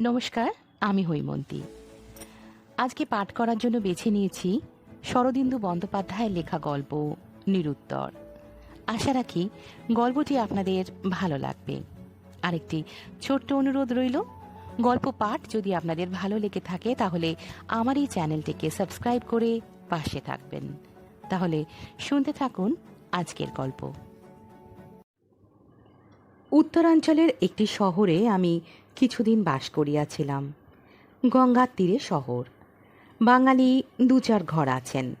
নমস্কার, আমি হৈমন্তী। আজকে পাঠ করার জন্য বেছে নিয়েছি শরদিন্দু বন্দ্যোপাধ্যায়ের লেখা গল্প, নিরুত্তর। আশা রাখি গল্পটি আপনাদের ভালো লাগবে। আরেকটি ছোট্ট অনুরোধ রইল, গল্প পাঠ যদি আপনাদের ভালো লেগে থাকে তাহলে আমার এই চ্যানেলটিকে সাবস্ক্রাইব করে পাশে থাকবেন। তাহলে শুনতে থাকুন আজকের গল্প। উত্তরাঞ্চলের একটি শহরে আমি কিছুদিন বাস করিয়াছিলাম, গঙ্গার তীরে শহর। বাঙালি দু চার ঘর আছেন।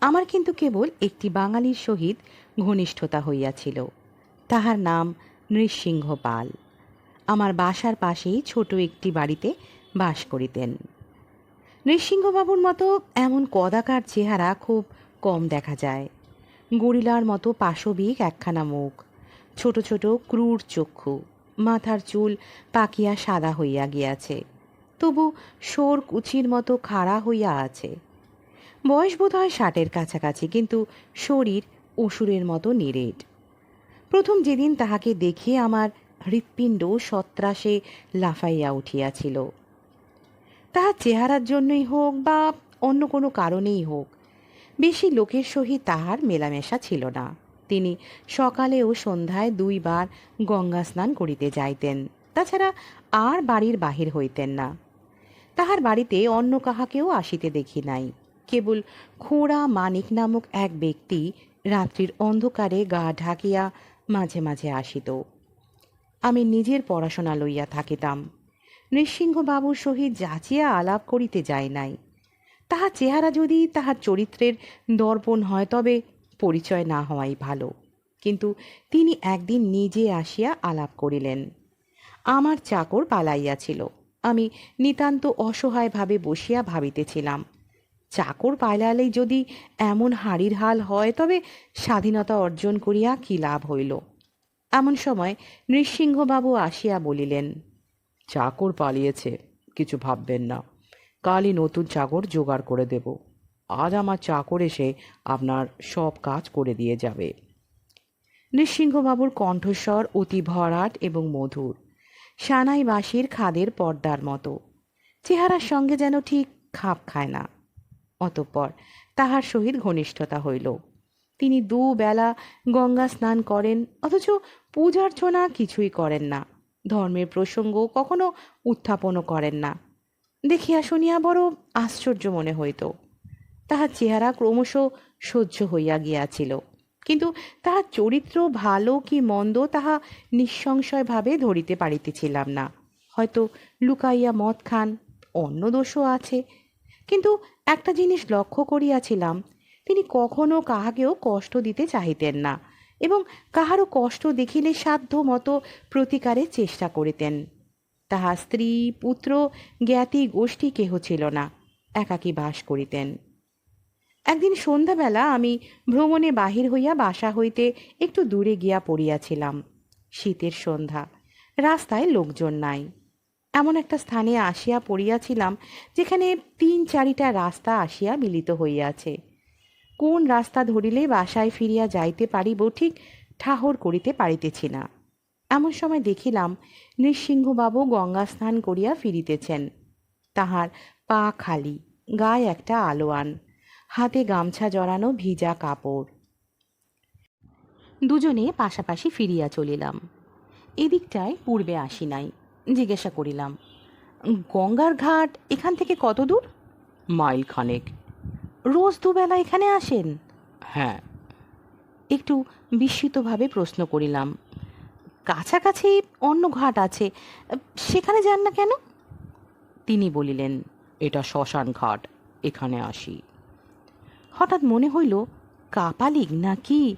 আমার কিন্তু কেবল একটি বাঙালির সহিত ঘনিষ্ঠতা হইয়াছিল। তাহার নাম নৃসিংহ পাল। আমার বাসার পাশেই ছোট একটি বাড়িতে বাস করিতেন। নৃসিংহবাবুর মতো এমন কদাকার চেহারা খুব কম দেখা যায়। গরিলার মতো পাশবিক একখানা মুখ। ছোট ছোট ক্রূর চক্ষু। মাথার চুল পাকিয়া সাদা হইয়া গিয়াছে। তবু সোর কুচির মতো খাড়া হইয়া আছে। বয়স বোধ হয় ষাটের কাছাকাছি, কিন্তু শরীর অসুরের মতো নিরেট। প্রথম যেদিন তাহাকে দেখে আমার হৃৎপিণ্ড সত্রাসে লাফাইয়া উঠিয়াছিল। তাহার চেহারার জন্যই হোক বা অন্য কোনো কারণেই হোক, বেশি লোকের সহিত তাহার মেলামেশা ছিল না। তিনি সকালে ও সন্ধ্যায় দুইবার গঙ্গা স্নান করিতে যাইতেন। তাছাড়া আর বাড়ির বাহির হইতেন না। তাহার বাড়িতে অন্য কাহাকেও আসিতে দেখি নাই। কেবল খোঁড়া মানিক নামক এক ব্যক্তি রাত্রির অন্ধকারে গা ঢাকিয়া মাঝে মাঝে আসিত। আমি নিজের পড়াশোনা লইয়া থাকিতাম। নৃসিংহবাবুর সহিত যাচিয়া আলাপ করিতে যাই নাই। তাহার চেহারা যদি তাহার চরিত্রের দর্পণ হয়, তবে পরিচয় না হওয়াই ভালো। কিন্তু তিনি একদিন নিজে আসিয়া আলাপ করিলেন। আমার চাকর পালাইয়াছিল। আমি নিতান্ত অসহায়ভাবে বসিয়া ভাবিতেছিলাম। চাকর পালালেই যদি এমন হাড়ির হাল হয়, তবে স্বাধীনতা অর্জন করিয়া কি লাভ হইল? এমন সময় নৃসিংহবাবু আসিয়া বলিলেন, চাকর পালিয়েছে, কিছু ভাববেন না। কালই নতুন চাকর জোগাড় করে দেব। আজ আমার চাকর এসে আপনার সব কাজ করে দিয়ে যাবে। নৃসিংহবাবুর কণ্ঠস্বর অতি ভরাট এবং মধুর। সানাই বাঁশির খাদের পর্দার মতো। চেহারার সঙ্গে যেন ঠিক খাপ খায় না। অতঃপর তাহার সহিত ঘনিষ্ঠতা হইল। তিনি দুবেলা গঙ্গা স্নান করেন, অথচ পূজার্চনা কিছুই করেন না। ধর্মের প্রসঙ্গ কখনো উত্থাপনও করেন না। দেখিয়া শুনিয়া বড় আশ্চর্য মনে হইত। তাহার চেহারা ক্রমশ সহ্য হইয়া গিয়াছিল। কিন্তু তাহার চরিত্র ভালো কি মন্দ তাহা নিঃসংশয়ভাবে ধরিতে পারিতেছিলাম না। হয়তো লুকাইয়া মদ খান, অন্য দোষও আছে। কিন্তু একটা জিনিস লক্ষ্য করিয়াছিলাম, তিনি কখনো কাহাকেও কষ্ট দিতে চাহিতেন না এবং কাহারও কষ্ট দেখিলে সাধ্য মতো প্রতিকারের চেষ্টা করিতেন। তাহার স্ত্রী, পুত্র, জ্ঞাতি গোষ্ঠী কেহ ছিল না, একাকী বাস করিতেন। একদিন সন্ধ্যাবেলা আমি ভ্রমণে বাহির হইয়া বাসা হইতে একটু দূরে গিয়া পড়িয়াছিলাম। শীতের সন্ধ্যা, রাস্তায় লোকজন নাই। এমন একটা স্থানে আসিয়া পড়িয়াছিলাম যেখানে তিন চারিটা রাস্তা আসিয়া মিলিত হইয়াছে। কোন রাস্তা ধরিলে বাসায় ফিরিয়া যাইতে পারিব ঠিক ঠাহর করিতে পারিতেছি না। এমন সময় দেখিলাম নৃসিংহবাবু গঙ্গা স্নান করিয়া ফিরিতেছেন। তাহার পা খালি, গায়ে একটা আলোয়ান। হাতে গামছা জড়ানো ভিজা কাপড়। দুজনে পাশাপাশি ফিরিয়া চলিলাম। এদিকটায় পূর্বে আসি নাই। জিজ্ঞাসা করিলাম গঙ্গার ঘাট এখান থেকে কত দূর? মাইল খানেক। রোজ দুবেলা এখানে আসেন? হ্যাঁ। একটু বিস্মিতভাবে প্রশ্ন করিলাম কাছাকাছি অন্য ঘাট আছে সেখানে যান না কেন? তিনি বলিলেন এটা শ্মশান ঘাট এখানে আসি। হঠাৎ মনে হইল, কাপালিক নাকি?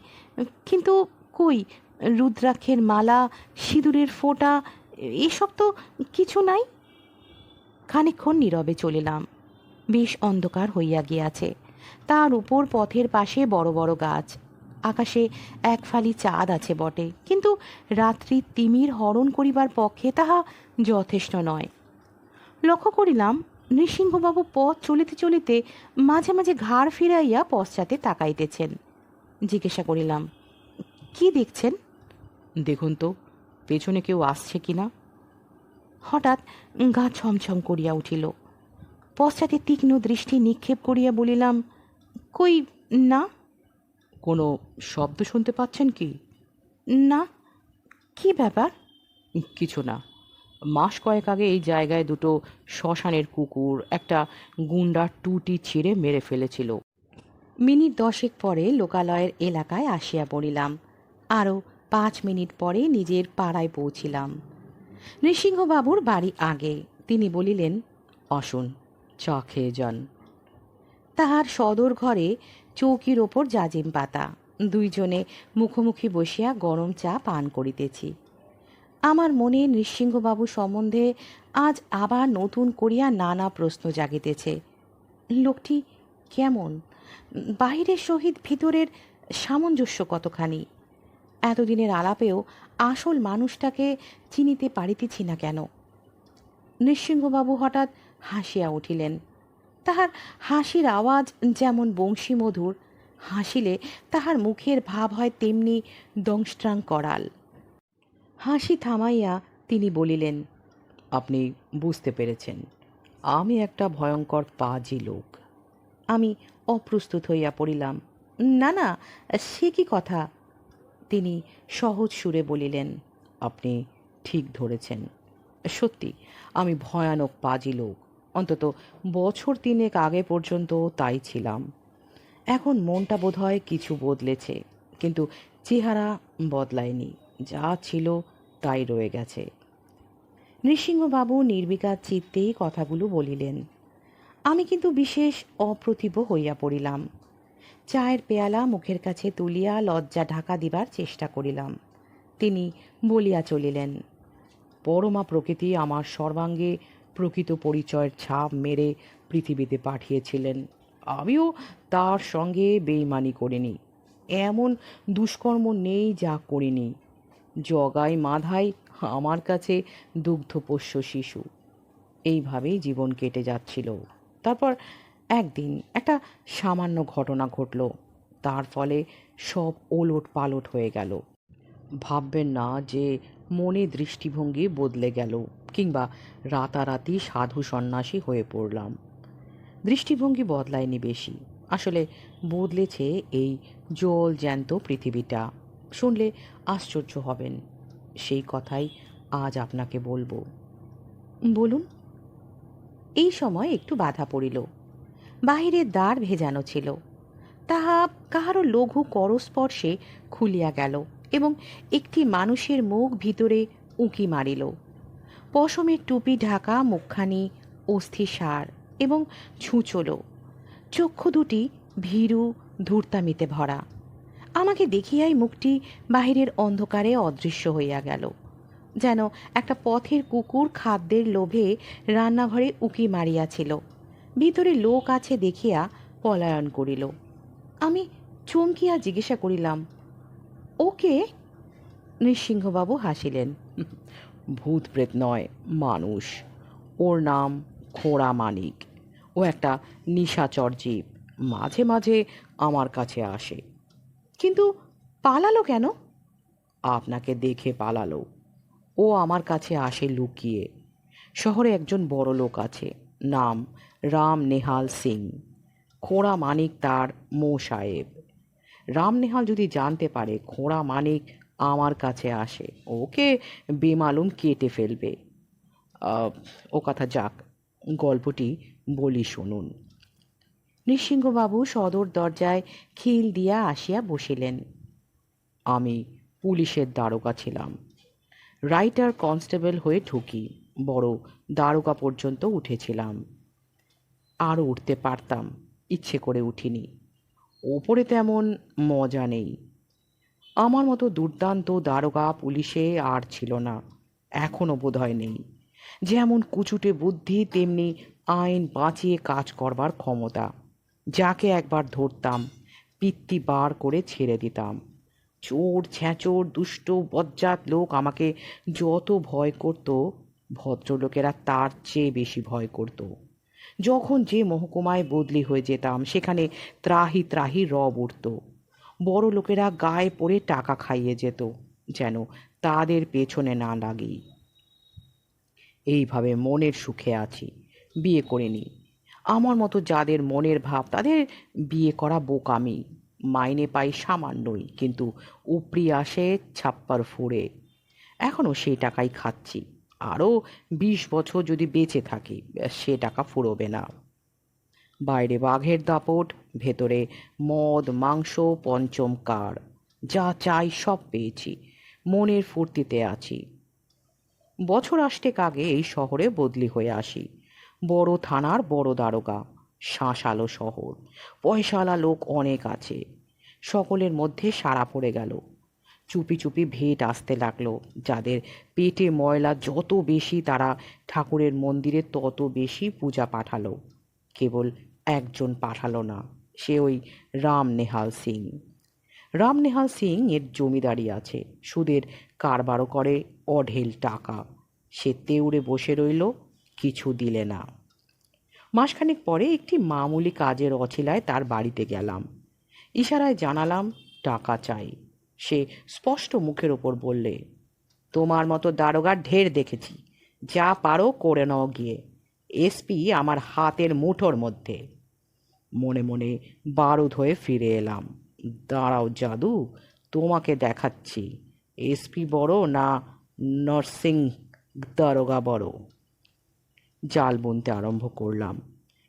কিন্তু কই, রুদ্রাক্ষের মালা, সিঁদুরের ফোঁটা, এসব তো কিছু নাই। খানিক্ষণ নীরবে চলিলাম। বেশ অন্ধকার হইয়া গিয়াছে। তার উপর পথের পাশে বড় বড় গাছ। আকাশে এক ফালি চাঁদ আছে বটে। কিন্তু রাত্রি তিমির হরণ করিবার পক্ষে তাহা যথেষ্ট নয়। লক্ষ্য করিলাম নৃসিংহবাবু পথ চলিতে চলিতে মাঝে মাঝে ঘাড় ফিরাইয়া পশ্চাতে তাকাইতেছেন। জিজ্ঞাসা করিলাম কি দেখছেন? দেখুন তো পেছনে কেউ আসছে কি না? হঠাৎ গা ছমছম করিয়া উঠিল। পশ্চাতে তীক্ষ্ণ দৃষ্টি নিক্ষেপ করিয়া বলিলাম কই না? কোনো শব্দ শুনতে পাচ্ছেন কি? না কি ব্যাপার? কিছু না মাস কয়েক আগে এই জায়গায় দুটো শ্মশানের কুকুর, একটা গুন্ডার টুটি ছিঁড়ে মেরে ফেলেছিল। মিনিট দশেক পরে লোকালয়ের এলাকায় আসিয়া পড়িলাম। আরও পাঁচ মিনিট পরে নিজের পাড়ায় পৌঁছিলাম। নৃসিংহবাবুর বাড়ি আগে। তিনি বলিলেন অসুন চা খেয়ে যান। তাহার সদর ঘরে চৌকির ওপর জাজিম পাতা। দুইজনে মুখোমুখি বসিয়া গরম চা পান করিতেছি। আমার মনে নৃসিংহবাবু সম্বন্ধে আজ আবার নতুন করিয়া নানা প্রশ্ন জাগিতেছে। লোকটি কেমন? বাহিরের সহিত ভিতরের সামঞ্জস্য কতখানি? এতদিনের আলাপেও আসল মানুষটাকে চিনিতে পারিতেছি না কেন? নৃসিংহবাবু হঠাৎ হাসিয়া উঠিলেন। তাহার হাসির আওয়াজ যেমন বংশীমধুর, হাসিলে তাহার মুখের ভাব হয় তেমনি দংষ্ট্রাং করাল। হাসি থামাইয়া তিনি বলিলেন আপনি বুঝতে পেরেছেন আমি একটা ভয়ঙ্কর পাজি লোক। আমি অপ্রস্তুত হইয়া পড়িলাম। না না সে কি কথা? তিনি সহজ সুরে বলিলেন আপনি ঠিক ধরেছেন। সত্যি আমি ভয়ানক পাজি লোক। অন্তত বছর তিনেক আগে পর্যন্ত তাই ছিলাম। এখন মনটা বোধহয় কিছু বদলেছে কিন্তু চেহারা বদলায়নি। যা ছিল তাই রয়ে গেছে। নৃসিংহবাবু নির্বিকার চিত্তেই কথাগুলো বলিলেন, আমি কিন্তু বিশেষ অপ্রতিভ হইয়া পড়িলাম। চায়ের পেয়ালা মুখের কাছে তুলিয়া লজ্জা ঢাকা দিবার চেষ্টা করিলাম। তিনি বলিয়া চলিলেন, পরমা প্রকৃতি আমার সর্বাঙ্গে প্রকৃত পরিচয়ের ছাপ মেরে পৃথিবীতে পাঠিয়েছিলেন। আমিও তার সঙ্গে বেইমানি করিনি। এমন দুষ্কর্ম নেই যা করিনি। জগাই মাধাই আমার কাছে দুগ্ধপোষ্য শিশু। এইভাবেই জীবন কেটে যাচ্ছিল। তারপর একদিন একটা সামান্য ঘটনা ঘটল। তার ফলে সব ওলট পালট হয়ে গেল। ভাববেন না যে মনে দৃষ্টিভঙ্গি বদলে গেল কিংবা রাতারাতি সাধু সন্ন্যাসী হয়ে পড়লাম। দৃষ্টিভঙ্গি বদলায়নি বেশি। আসলে বদলেছে এই জল জ্যান্ত পৃথিবীটা। শুনলে আশ্চর্য হবেন। সেই কথাই আজ আপনাকে বলব। বলুন। এই সময় একটু বাধা পড়িল। বাহিরের দ্বার ভেজানো ছিল। তাহা কাহারও লঘু করস্পর্শে খুলিয়া গেল এবং একটি মানুষের মুখ ভিতরে উঁকি মারিল। পশমের টুপি ঢাকা, মুখখানি, অস্থিসার এবং ছুঁচল। চক্ষু দুটি ভীরু, ধূর্তামিতে ভরা। আমাকে দেখিয়াই মুখটি বাহিরের অন্ধকারে অদৃশ্য হইয়া গেল। যেন একটা পথের কুকুর খাদ্যের লোভে রান্নাঘরে উকি মারিয়াছিল। ভিতরে লোক আছে দেখিয়া পলায়ন করিল। আমি চমকিয়া জিজ্ঞাসা করিলাম ওকে নৃসিংহবাবু হাসিলেন, ভূত প্রেত নয়, মানুষ। ওর নাম খোঁড়া মানিক। ও একটা নিশাচর জীব। মাঝে মাঝে আমার কাছে আসে। কিন্তু পালালো কেন? আপনাকে দেখে পালালো। ও আমার কাছে আসে লুকিয়ে। শহরে একজন বড় লোক আছে, নাম রাম নেহাল সিং। খোঁড়া মানিক তার মো সাহেব। রাম নেহাল যদি জানতে পারে, খোঁড়া মানিক আমার কাছে আসে। ওকে বেমালুম কেটে ফেলবে। ও কথা যাক, গল্পটি বলি শুনুন। নৃসিংহবাবু সদর দরজায় খিল দিয়া আসিয়া বসিলেন। আমি পুলিশের দারোগা ছিলাম। রাইটার কনস্টেবল হয়ে ঢুকি, বড় দারোগা পর্যন্ত উঠেছিলাম। আরও উঠতে পারতাম, ইচ্ছে করে উঠিনি। ওপরে তেমন মজা নেই। আমার মতো দুর্দান্ত দারোগা পুলিশে আর ছিল না এখনও বোধহয় নেই। যেমন কুচুটে বুদ্ধি, তেমনি আইন বাঁচিয়ে কাজ করবার ক্ষমতা। যাকে একবার ধরতাম, পিত্তি বার করে ছেড়ে দিতাম। চোর ছ্যাঁচোর দুষ্ট, বজ্জাত লোক আমাকে যত ভয় করত, ভদ্রলোকেরা তার চেয়ে বেশি ভয় করত। যখন যে মহকুমায় বদলি হয়ে যেতাম, সেখানে ত্রাহি ত্রাহি রব উঠত। বড় লোকেরা গায়ে পড়ে টাকা খাইয়ে যেত, যেন তাদের পেছনে না লাগি এইভাবে মনের সুখে আছি। বিয়ে করিনি আমার মতো যাদের মনের ভাব, তাদের বিয়ে করা বোকামি। মাইনে পাই সামান্যই, কিন্তু উপরি আসে ছাপ্পার ফুড়ে। এখনও সেই টাকাই খাচ্ছি। আরও বিশ বছর যদি বেঁচে থাকি সে টাকা ফুরোবে না। বাইরে বাঘের দাপট, ভেতরে মদ, মাংস, পঞ্চম কার। যা চাই সব পেয়েছি, মনের ফুর্তিতে আছি। বছর আষ্টেক আগে এই শহরে বদলি হয়ে আসি। বড় থানার বড় দারোগা, শাঁসালো শহর। পয়সাওয়ালা লোক অনেক আছে। সকলের মধ্যে সাড়া পড়ে গেল। চুপি চুপি ভেট আসতে লাগল, যাদের পেটে ময়লা যত বেশি তারা ঠাকুরের মন্দিরে তত বেশি পূজা পাঠালো। কেবল একজন পাঠালো না, সে ওই রাম নেহাল সিং। রাম নেহাল সিং এর জমিদারি আছে, সুদের কারবারও করে অঢেল টাকা। সে তেউড়ে বসে রইল কিছু দিলে না। মাসখানেক পরে একটি মামুলি কাজের অছিলায় তার বাড়িতে গেলাম। ইশারায় জানালাম, টাকা চাই। সে স্পষ্ট মুখের ওপর বললে, তোমার মতো দারোগা ঢের দেখেছি। যা পারো করে নাও গিয়ে। এসপি আমার হাতের মুঠোর মধ্যে। মনে মনে বারুদ হয়ে ফিরে এলাম। দাঁড়াও জাদু, তোমাকে দেখাচ্ছি। এসপি বড় না নরসিং দারোগা বড়? জাল বুনতে আরম্ভ করলাম।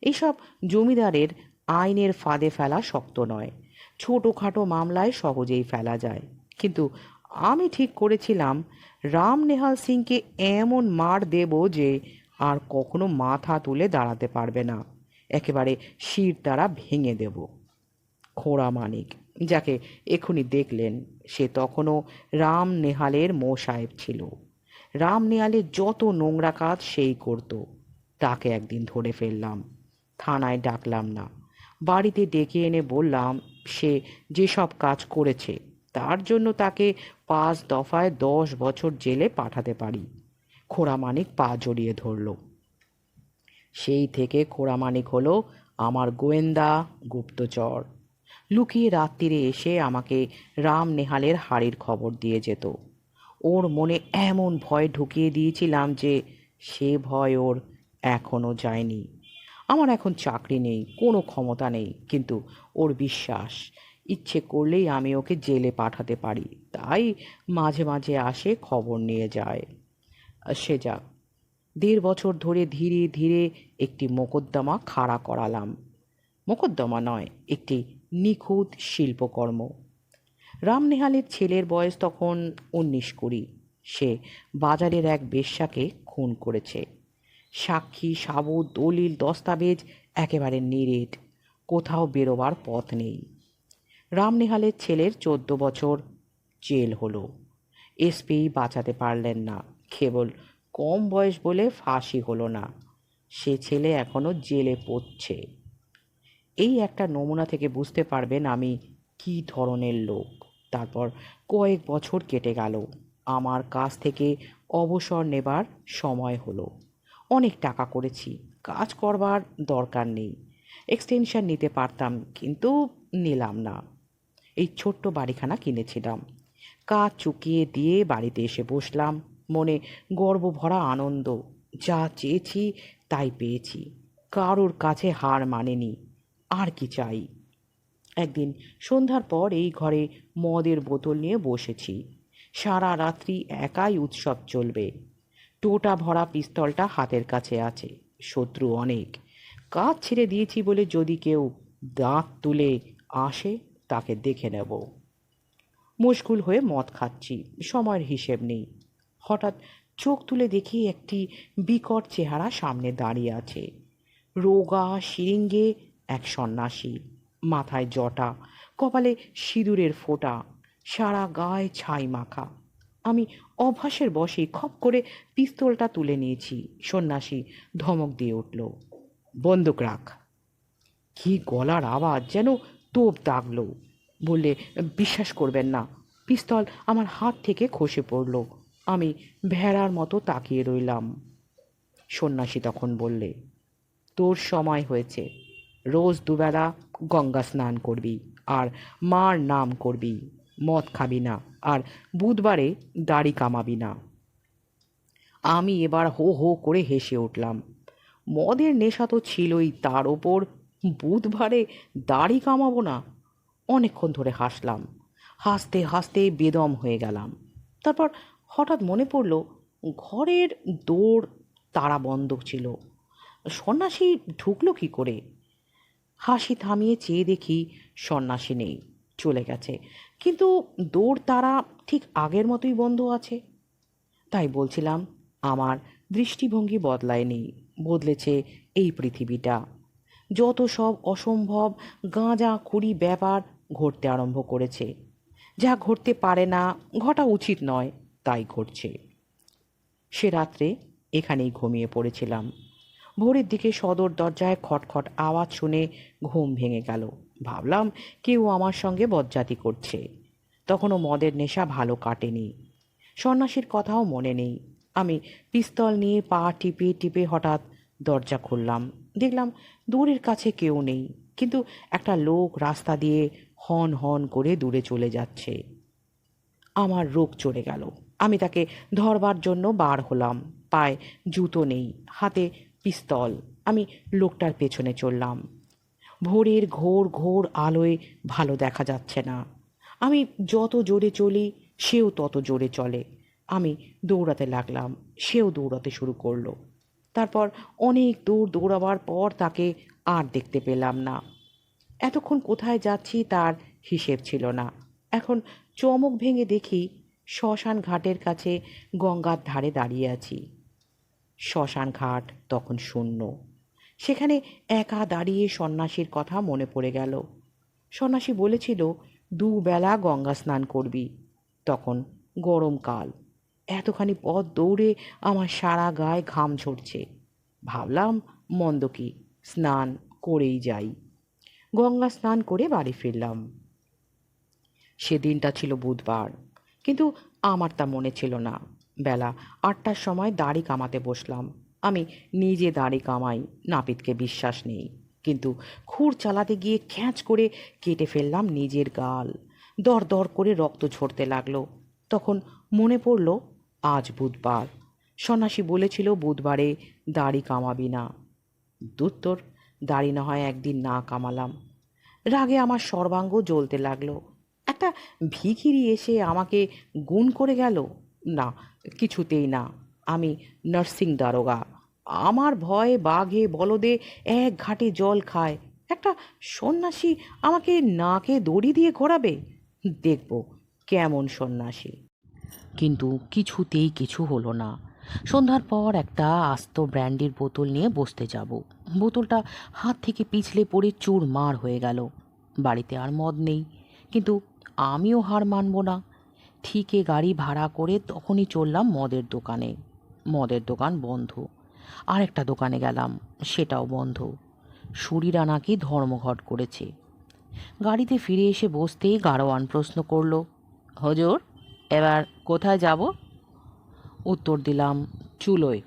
এইসব জমিদারের আইনের ফাঁদে ফেলা শক্ত নয়। ছোটোখাটো মামলায় সহজেই ফেলা যায়। কিন্তু আমি ঠিক করেছিলাম, রাম নেহাল সিংকে এমন মার দেব যে আর কখনো মাথা তুলে দাঁড়াতে পারবে না। একেবারে শির দ্বারা ভেঙে দেব। খোড়া মানিক, যাকে এখুনি দেখলেন, সে তখনও রাম নেহালের মো সাহেব ছিল। রাম নেহালের যত নোংরা কাজ সেই করত। তাকে একদিন ধরে ফেললাম। থানায় ডাকলাম না। বাড়িতে ডেকে এনে বললাম, সে যেসব কাজ করেছে, তার জন্য তাকে পাঁচ দফায় দশ বছর জেলে পাঠাতে পারি। খোড়ামানিক পা জড়িয়ে ধরল। সেই থেকে খোড়ামানিক হলো আমার গোয়েন্দা গুপ্তচর। লুকিয়ে রাত্রিরে এসে আমাকে রাম নেহালের হাড়ির খবর দিয়ে যেত। ওর মনে এমন ভয় ঢুকিয়ে দিয়েছিলাম যে সে ভয় ওর এখনও যায়নি। আমার এখন চাকরি নেই, কোনো ক্ষমতা নেই, কিন্তু ওর বিশ্বাস, ইচ্ছে করলেই আমি ওকে জেলে পাঠাতে পারি, তাই মাঝে মাঝে আসে খবর নিয়ে যায়। সে যাক, দেড় বছর ধরে ধীরে ধীরে একটি মোকদ্দমা খাড়া করালাম। মোকদ্দমা নয়, একটি নিখুঁত শিল্পকর্ম। রামনেহালের ছেলের বয়স তখন উনিশ কুড়ি। সে বাজারের এক বেশ্যাকে খুন করেছে। সাক্ষী, সাবুত, দলিল, দস্তাবেজ একেবারে নিরেট। কোথাও বেরোবার পথ নেই। রামনেহালের ছেলের চোদ্দ বছর জেল হলো। এসপি বাঁচাতে পারলেন না। কেবল কম বয়স বলে ফাঁসি হলো না। সে ছেলে এখনও জেলে পড়ছে। এই একটা নমুনা থেকে বুঝতে পারবেন আমি কী ধরনের লোক। তারপর কয়েক বছর কেটে গেল। আমার কাছ থেকে অবসর নেবার সময় হলো। অনেক টাকা করেছি। কাজ করবার দরকার নেই। এক্সটেনশন নিতে পারতাম, কিন্তু নিলাম না। এই ছোট্ট বাড়িখানা কিনেছিলাম। কাজ চুকিয়ে দিয়ে বাড়িতে এসে বসলাম। মনে গর্ব ভরা আনন্দ, যা চেয়েছি তাই পেয়েছি। কারোর কাছে হার মানেনি, আর কি চাই। একদিন সন্ধ্যার পর এই ঘরে মদের বোতল নিয়ে বসেছি। সারা রাত্রি একাই উৎসব চলবে। টোটা ভরা পিস্তলটা হাতের কাছে আছে। শত্রু অনেক। কাজ ছেড়ে দিয়েছি বলে যদি কেউ দাঁত তুলে আসে, তাকে দেখে নেব। মুশকুল হয়ে মদ খাচ্ছি। সময়ের হিসেব নেই। হঠাৎ চোখ তুলে দেখি একটি বিকট চেহারা সামনে দাঁড়িয়ে আছে। রোগা শিরিঙ্গে এক সন্ন্যাসী। মাথায় জটা, কপালে সিঁদুরের ফোঁটা, সারা গায়ে ছাই মাখা। আমি অভ্যাসের বসে খপ করে পিস্তলটা তুলে নিয়েছি। সন্ন্যাসী ধমক দিয়ে উঠল, বন্দুক রাখ। কি গলার আওয়াজ যেন তোপ দাগলো। বললে, বিশ্বাস করবেন না, পিস্তল আমার হাত থেকে খসে পড়ল। আমি ভেড়ার মতো তাকিয়ে রইলাম। সন্ন্যাসী তখন বললে, তোর সময় হয়েছে। রোজ দুবেলা গঙ্গা স্নান করবি আর মার নাম করবি। মদ খাবি না আর বুধবারে দাড়ি কামাবি না। আমি এবার হো হো করে হেসে উঠলাম। মদের নেশা তো ছিলই, তার ওপর বুধবারে দাড়ি কামাবো না। অনেকক্ষণ ধরে হাসলাম। হাসতে হাসতে বেদম হয়ে গেলাম। তারপর হঠাৎ মনে পড়ল, ঘরের দৌড় তারা বন্ধ ছিল। সন্ন্যাসী ঢুকলো কি করে? হাসি থামিয়ে চেয়ে দেখি সন্ন্যাসী নেই, চলে গেছে। কিন্তু দৌড় তারা ঠিক আগের মতোই বন্ধ আছে। তাই বলছিলাম, আমার দৃষ্টিভঙ্গি বদলায়নি, বদলেছে এই পৃথিবীটা। যত সব অসম্ভব গাঁজা খুঁড়ি ব্যাপার ঘটতে আরম্ভ করেছে। যা ঘটতে পারে না, ঘটা উচিত নয়, তাই ঘটছে। সে রাত্রে এখানেই ঘুমিয়ে পড়েছিলাম। ভোরের দিকে সদর দরজায় খটখট আওয়াজ শুনে ঘুম ভেঙে গেল। ভাবলাম কেউ আমার সঙ্গে বজ্জাতি করছে। তখনও মদের নেশা ভালো কাটেনি। সন্ন্যাসীর কথাও মনে নেই। আমি পিস্তল নিয়ে পা টিপে টিপে হঠাৎ দরজা খুললাম। দেখলাম দূরের কাছে কেউ নেই, কিন্তু একটা লোক রাস্তা দিয়ে হন হন করে দূরে চলে যাচ্ছে। আমার রোগ চড়ে গেল। আমি তাকে ধরবার জন্য বার হলাম। পায়ে জুতো নেই, হাতে পিস্তল। আমি লোকটার পেছনে চললাম। ভোরের ঘোর ঘোর আলোয় ভালো দেখা যাচ্ছে না। আমি যত জোরে চলি, সেও তত জোরে চলে। আমি দৌড়াতে লাগলাম, সেও দৌড়াতে শুরু করল। তারপর অনেক দূর দৌড়াবার পর তাকে আর দেখতে পেলাম না। এতক্ষণ কোথায় যাচ্ছি তার হিসেব ছিল না। এখন চমক ভেঙে দেখি শ্মশান ঘাটের কাছে গঙ্গার ধারে দাঁড়িয়ে আছি। শ্মশান ঘাট তখন শূন্য। সেখানে একা দাঁড়িয়ে সন্ন্যাসীর কথা মনে পড়ে গেল। সন্ন্যাসী বলেছিল, দুবেলা গঙ্গা স্নান করবি। তখন গরমকাল এতখানি পথ দৌড়ে আমার সারা গায়ে ঘাম ঝরছে। ভাবলাম, মন্দ কি, স্নান করেই যাই। গঙ্গা স্নান করে বাড়ি ফিরলাম। সেদিনটা ছিল বুধবার, কিন্তু আমার তা মনে ছিল না। বেলা আটটার সময় দাড়ি কামাতে বসলাম। আমি নিজে দাড়ি কামাই, নাপিতকে বিশ্বাস নেই। কিন্তু খুর চালাতে গিয়ে খ্যাঁচ করে কেটে ফেললাম নিজের গাল। দর দর করে রক্ত ঝরতে লাগল। তখন মনে পড়ল, আজ বুধবার। সন্ন্যাসী বলেছিল বুধবারে দাড়ি কামাবি না। দুত্তর, দাড়ি না হয় একদিন না কামালাম। রাগে আমার সর্বাঙ্গ জ্বলতে লাগল। একটা ভিখিরি এসে আমাকে গুণ করে গেল? না, কিছুতেই না। আমি নার্সিং দারোগা। আমার ভয়ে বাঘে বলদে এক ঘাটে জল খায়। একটা সন্ন্যাসী আমাকে নাকে দড়ি দিয়ে ঘোরাবে। দেখব কেমন সন্ন্যাসী। কিন্তু কিছুতেই কিছু হলো না। সন্ধ্যার পর একটা আস্ত ব্র্যান্ডির বোতল নিয়ে বসতে যাব। বোতলটা হাত থেকে পিছলে পড়ে চুর মার হয়ে গেল। বাড়িতে আর মদ নেই। কিন্তু আমিও হার মানব না। ঠিকে গাড়ি ভাড়া করে তখনই চললাম মদের দোকানে। মদের দোকান বন্ধ। আর একটা দোকানে গেলাম, সেটাও বন্ধ। সুরিরা নাকি ধর্মঘট করেছে। গাড়িতে ফিরে এসে বসতেই গাড়োয়ান প্রশ্ন করল, হজুর, এবার কোথায় যাব? উত্তর দিলাম, চুলোয়।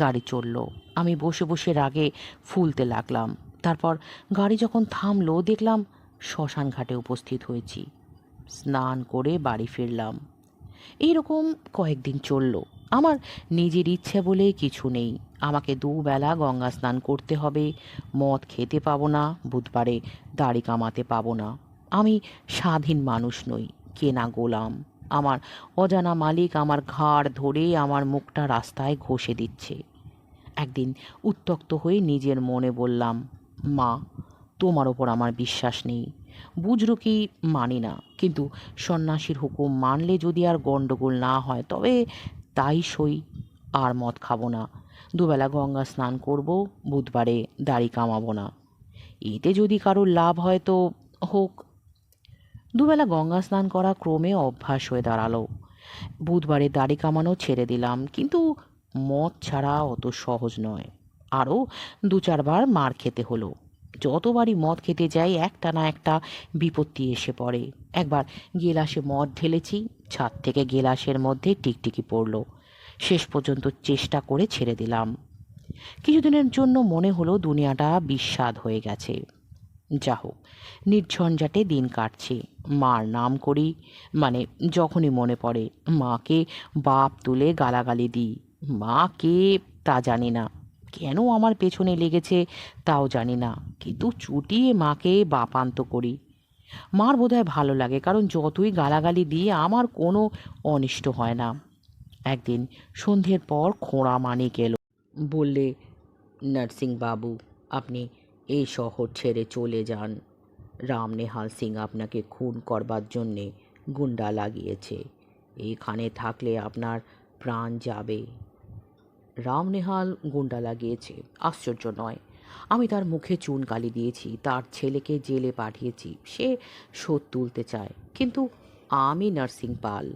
গাড়ি চলল আমি বসে বসে রাগে ফুলতে লাগলাম। তারপর গাড়ি যখন থামলো, দেখলাম শ্মশান ঘাটে উপস্থিত হয়েছি। স্নান করে বাড়ি ফিরলাম। এইরকম কয়েকদিন চলল। আমার নিজের ইচ্ছে বলে কিছু নেই। আমাকে দুবেলা গঙ্গা স্নান করতে হবে। মদ খেতে পাবো না, বুধবারে দাড়ি কামাতে পাবো না। আমি স্বাধীন মানুষ নই, কেনা গোলাম। আমার অজানা মালিক আমার ঘাড় ধরে আমার মুখটা রাস্তায় ঘষে দিচ্ছে। একদিন উত্তক্ত হয়ে নিজের মনে বললাম, মা, তোমার ওপর আমার বিশ্বাস নেই। বুঝরো কি মানি না। কিন্তু সন্ন্যাসীর হুকুম মানলে যদি আর গণ্ডগোল না হয়, তবে তাই সই, আর মদ খাব না। দুবেলা গঙ্গা স্নান করব, বুধবারে দাড়ি কামাবো না। এতে যদি কারোর লাভ হয় তো হোক। দুবেলা গঙ্গা স্নান করা ক্রমে অভ্যাস হয়ে দাঁড়াল। বুধবারে দাড়ি কামানো ছেড়ে দিলাম, কিন্তু মদ ছাড়া অত সহজ নয়। আরও দু চারবার মার খেতে হলো। যতবারই মদ খেতে যাই, একটা না একটা বিপত্তি এসে পড়ে। একবার গেলাসে মদ ঢেলেছি ছাদ থেকে গেলাসের মধ্যে টিকটিকি পড়ল। শেষ পর্যন্ত চেষ্টা করে ছেড়ে দিলাম। কিছুদিনের জন্য মনে হলো দুনিয়াটা বিস্বাদ হয়ে গেছে। যা হোক, নির্ঝঞ্ঝাটে দিন কাটছে। মার নাম করি মানে যখনই মনে পড়ে, মাকে বাপ তুলে গালাগালি দিই। মা কে তা জানি না। কেন আমার পেছনে লেগেছে তাও জানি না। কিন্তু চুটিয়ে মাকে বাপান্ত করি। মার বোধহয় ভালো লাগে, কারণ যতই গালাগালি দিয়ে আমার কোনো অনিষ্ট হয় না। একদিন সন্ধ্যের পর খোঁড়া মানিক এলো, বললে বাবু আপনি এই শহর ছেড়ে চলে যান। রামনেহাল সিং আপনাকে খুন করবার জন্যে গুন্ডা লাগিয়েছে। এখানে থাকলে আপনার প্রাণ যাবে রাম নেহাল গুন্ডা লাগিয়েছে, আশ্চর্য নয়। আমি তার মুখে চুন কালি দিয়েছি, তার ছেলেকে জেলে পাঠিয়েছি, সে শোধ তুলতে চায়। কিন্তু আমি নার্সিং পাল।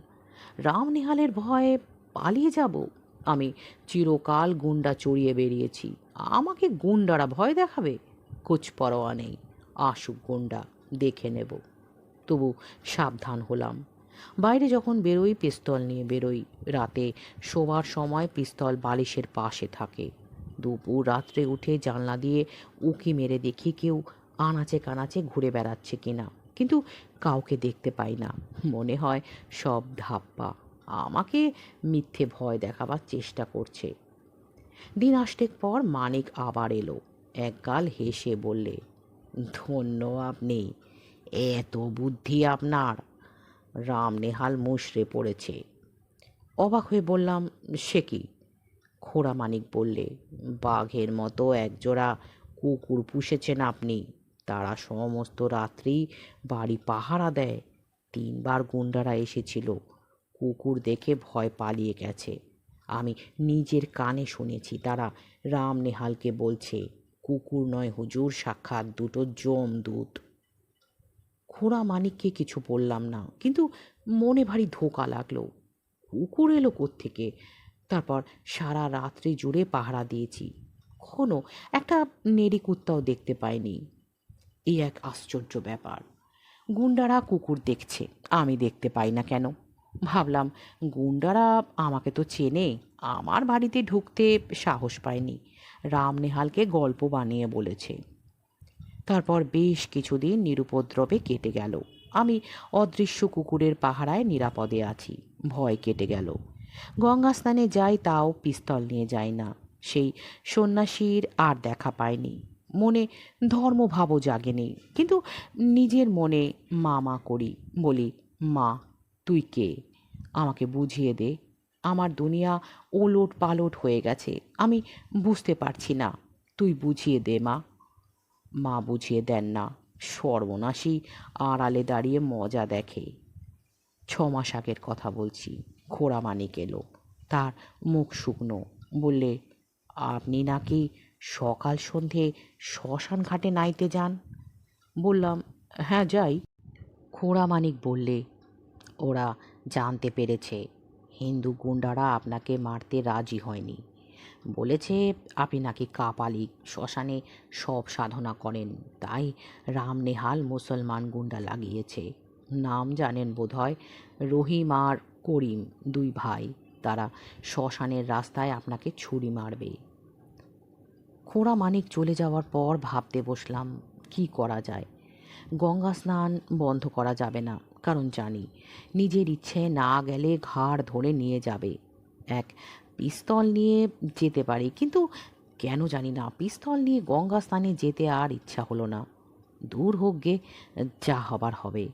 রাম নেহালের ভয়ে পালিয়ে যাব? আমি চিরকাল গুন্ডা চড়িয়ে বেরিয়েছি। আমাকে গুন্ডারা ভয় দেখাবে? কুচ পরোয়া নেই। আসুক গুন্ডা, দেখে নেব। তবু সাবধান হলাম। বাইরে যখন বেরোই, পিস্তল নিয়ে বেরোই। রাতে শোবার সময় পিস্তল বালিশের পাশে থাকে। দুপুর রাত্রে উঠে জানলা দিয়ে উকি মেরে দেখি কেউ আনাচে কানাচে ঘুরে বেড়াচ্ছে কিনা। কিন্তু কাউকে দেখতে পাই না। মনে হয় সব ধাপ্পা। আমাকে মিথ্যে ভয় দেখাবার চেষ্টা করছে। দিন আষ্টেক পর মানিক আবার এলো। একগাল হেসে বললে, ধন্য আপনি, এত বুদ্ধি আপনার। রাম নেহাল মুশড়ে পড়েছে। অবাক হয়ে বললাম, সে কি? খোড়া মানিক বললে, বাঘের মতো একজোড়া কুকুর পুষেছেন আপনি। তারা সমস্ত রাত্রি বাড়ি পাহারা দেয়। তিনবার গুন্ডারা এসেছিল। কুকুর দেখে ভয় পালিয়ে গেছে। আমি নিজের কানে শুনেছি, তারা রাম নেহালকে বলছে, কুকুর নয় হুজুর, সাক্ষাৎ দুটো জম দূত খোড়া মানিককে কিছু বললাম না, কিন্তু মনে ভারী ধোকা লাগল। কুকুর এলো থেকে তারপর সারা রাত্রি জুড়ে পাহারা দিয়েছি। কখনো একটা নেড়ি কুত্তাও দেখতে পাইনি। এই এক আশ্চর্য ব্যাপার। গুন্ডারা কুকুর দেখছে, আমি দেখতে পাই না কেন? ভাবলাম, গুন্ডারা আমাকে তো চেনে, আমার বাড়িতে ঢুকতে সাহস পায়নি রাম নেহালকে গল্প বানিয়ে বলেছে। তারপর বেশ কিছুদিন নিরুপদ্রবে কেটে গেল। আমি অদৃশ্য কুকুরের পাহারায় নিরাপদে আছি। ভয় কেটে গেল। গঙ্গা স্নানে যাই তাও পিস্তল নিয়ে যায় না। সেই সন্ন্যাসীর আর দেখা পায়নি মনে ধর্মভাবও জাগেনি। কিন্তু নিজের মনে মা মা করি। বলি, মা, তুই কে? আমাকে বুঝিয়ে দে। আমার দুনিয়া ওলট পালট হয়ে গেছে। আমি বুঝতে পারছি না। তুই বুঝিয়ে দে, মা। মা বুঝিয়ে দেন না। সর্বনাশী আড়ালে দাঁড়িয়ে মজা দেখে। ছ মাস আগের কথা বলছি। খোড়া মানিক এলো। তার মুখ শুকনো। বললে, আপনি নাকি সকাল সন্ধে শ্মশান ঘাটে নাইতে যান? বললাম হ্যাঁ যাই। খোড়া মানিক বললে, ওরা জানতে পেরেছে, হিন্দু গুন্ডারা আপনাকে মারতে রাজি হয়নি। বলেছে আপনি নাকি কাপালিক শ্মশানে সব সাধনা করেন, তাই রাম নেহাল মুসলমান গুন্ডা লাগিয়েছে। নাম জানেন বোধহয় রহিম আর করিম দুই ভাই, তারা শ্মশানের রাস্তায় আপনাকে ছুরি মারবে। খোঁড়া মানিক চলে যাওয়ার পর ভাবতে বসলাম, কি করা যায়? গঙ্গা স্নান বন্ধ করা যাবে না, কারণ জানি নিজের ইচ্ছে না গেলে ঘাড় ধরে নিয়ে যাবে। এক পিস্তল নিয়ে যেতে পারি, কিন্তু কেন জানি না, পিস্তল নিয়ে গঙ্গা স্নানে যেতে আর ইচ্ছা হলো না। দূর হোক গে, যা হবার হবে।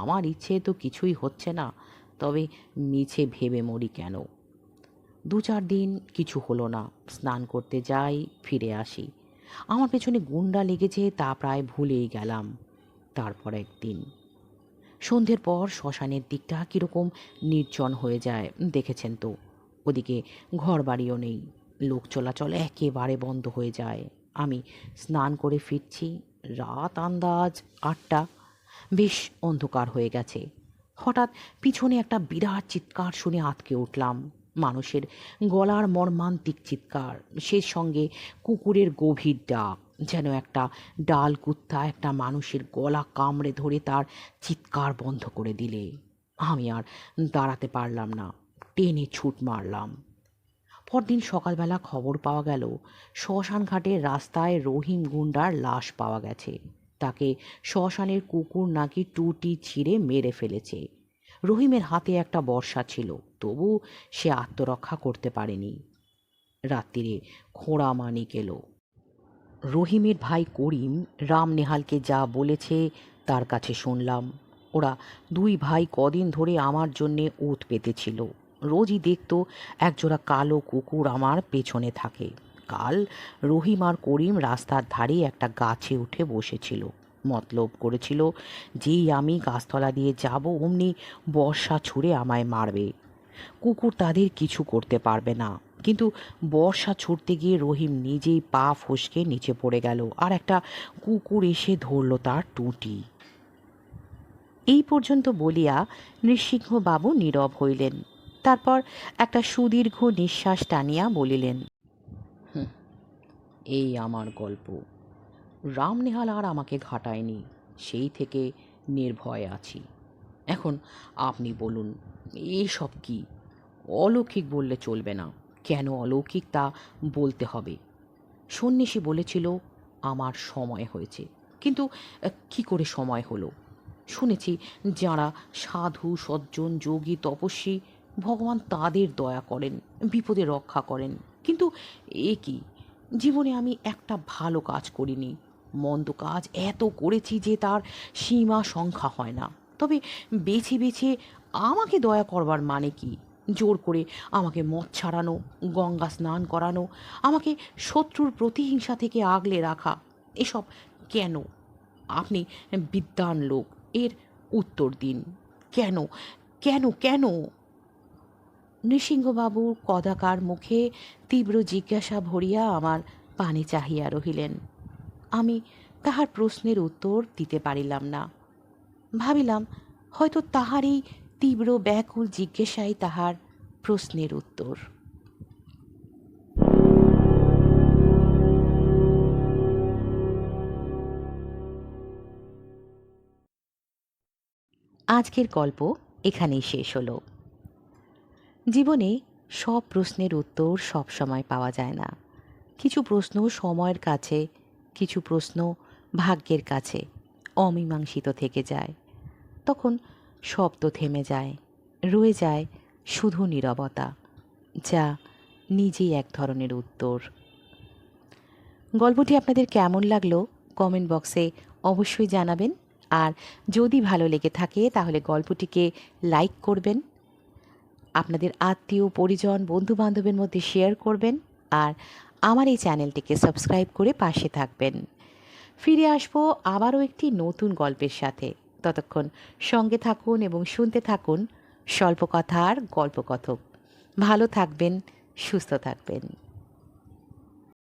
আমার ইচ্ছে তো কিছুই হচ্ছে না। তবে মিছে ভেবে মরি কেন? দু চার দিন কিছু হলো না, স্নান করতে যাই, ফিরে আসি। আমার পেছনে গুন্ডা লেগেছে, তা প্রায় ভুলেই গেলাম। তারপর একদিন। সন্ধ্যের পর শ্মশানের দিকটা কীরকম নির্জন হয়ে যায়, দেখেছেন তো। ওদিকে ঘর বাড়িও নেই, লোক চলাচল একেবারে বন্ধ হয়ে যায়। আমি স্নান করে ফিরছি, রাত আন্দাজ আটটা। বেশ অন্ধকার হয়ে গেছে। হঠাৎ পিছনে একটা বিরাট চিৎকার শুনে আতকে উঠলাম। মানুষের গলার মর্মান্তিক চিৎকার সে সঙ্গে কুকুরের গভীর ডাক, যেন একটা ডাল কুত্তা একটা মানুষের গলা কামড়ে ধরে তার চিৎকার বন্ধ করে দিলে। আমি আর দাঁড়াতে পারলাম না, টেনে ছুট মারলাম। পরদিন সকালবেলা খবর পাওয়া গেল শ্মশান ঘাটের রাস্তায় রহিম গুন্ডার লাশ পাওয়া গেছে। তাকে শ্মশানের কুকুর নাকি টুটি ছিঁড়ে মেরে ফেলেছে। রহিমের হাতে একটা বর্ষা ছিল, তবু সে আত্মরক্ষা করতে পারেনি। রাত্রিরে খোঁড়া মানিক এলো। রহিমের ভাই করিম রাম নেহালকে যা বলেছে তার কাছে শুনলাম। ওরা দুই ভাই কদিন ধরে আমার জন্যে ওত পেতেছিল। রোজই দেখতো একজোড়া কালো কুকুর আমার পেছনে থাকে। কাল রহিম আর করিম রাস্তার ধারে একটা গাছে উঠে বসেছিল। মতলব করেছিল, যেই আমি গাছতলা দিয়ে যাব, অমনি বর্ষা ছুঁড়ে আমায় মারবে। কুকুর তাদের কিছু করতে পারবে না। কিন্তু বর্ষা ছুটতে গিয়ে রহিম নিজেই পা ফসকে নিচে পড়ে গেল আর একটা কুকুর এসে ধরল তার টুটি। এই পর্যন্ত বলিয়া নৃসিংহবাবু নীরব হইলেন। তারপর একটা সুদীর্ঘ নিঃশ্বাস টানিয়া বলিলেন এই আমার গল্প। রামনেহাল আর আমাকে ঘাটায়নি, সেই থেকে নির্ভয় আছি। এখন আপনি বলুন, এসব কি? অলৌকিক বললে চলবে না। কেন অলৌকিক তা বলতে হবে। সন্ন্যাসী বলেছিল, আমার সময় হয়েছে। কিন্তু কি করে সময় হলো? শুনেছি যারা সাধু, সজ্জন, যোগী, তপস্বী, ভগবান তাদের দয়া করেন, বিপদে রক্ষা করেন। কিন্তু এ কি? জীবনে আমি একটা ভালো কাজ করিনি। মন্দ কাজ এত করেছি যে তার সীমা সংখ্যা হয় না। তবে বেছে বেছে আমাকে দয়া করবার মানে কি? জোর করে আমাকে মদ ছাড়ানো, গঙ্গা স্নান করানো, আমাকে শত্রুর প্রতিহিংসা থেকে আগলে রাখা, এসব কেন? আপনি বিদ্বান লোক, এর উত্তর দিন। কেন? কেন? কেন? নৃসিংহবাবুর কদাকার মুখে তীব্র জিজ্ঞাসা ভরিয়া আমার পানে চাহিয়া রহিলেন। আমি তাহার প্রশ্নের উত্তর দিতে পারিলাম না। ভাবিলাম, হয়তো তাহারই তীব্র ব্যাকুল জিজ্ঞাসাই তাহার প্রশ্নের উত্তর। আজকের গল্প এখানেই শেষ হলো। জীবনে সব প্রশ্নের উত্তর সব সময় পাওয়া যায় না। কিছু প্রশ্ন সময়ের কাছে, কিছু প্রশ্ন ভাগ্যের কাছে অমীমাংসিত থেকে যায়। তখন শব্দ থেমে যায়, রয়ে যায় শুধু নীরবতা, যা নিজেই এক ধরনের উত্তর। গল্পটি আপনাদের কেমন লাগল কমেন্ট বক্সে অবশ্যই জানাবেন। আর যদি ভালো লেগে থাকে তাহলে গল্পটিকে লাইক করবেন আপনাদের আত্মীয়, পরিজন বন্ধু বান্ধবের মধ্যে শেয়ার করবেন আর আমার এই চ্যানেলটিকে সাবস্ক্রাইব করে পাশে থাকবেন। ফিরে আসব আবারও একটি নতুন গল্পের সাথে। ততক্ষণ সঙ্গে থাকুন এবং শুনতে থাকুন স্বল্প কথার গল্পকথক। ভালো থাকবেন, সুস্থ থাকবেন।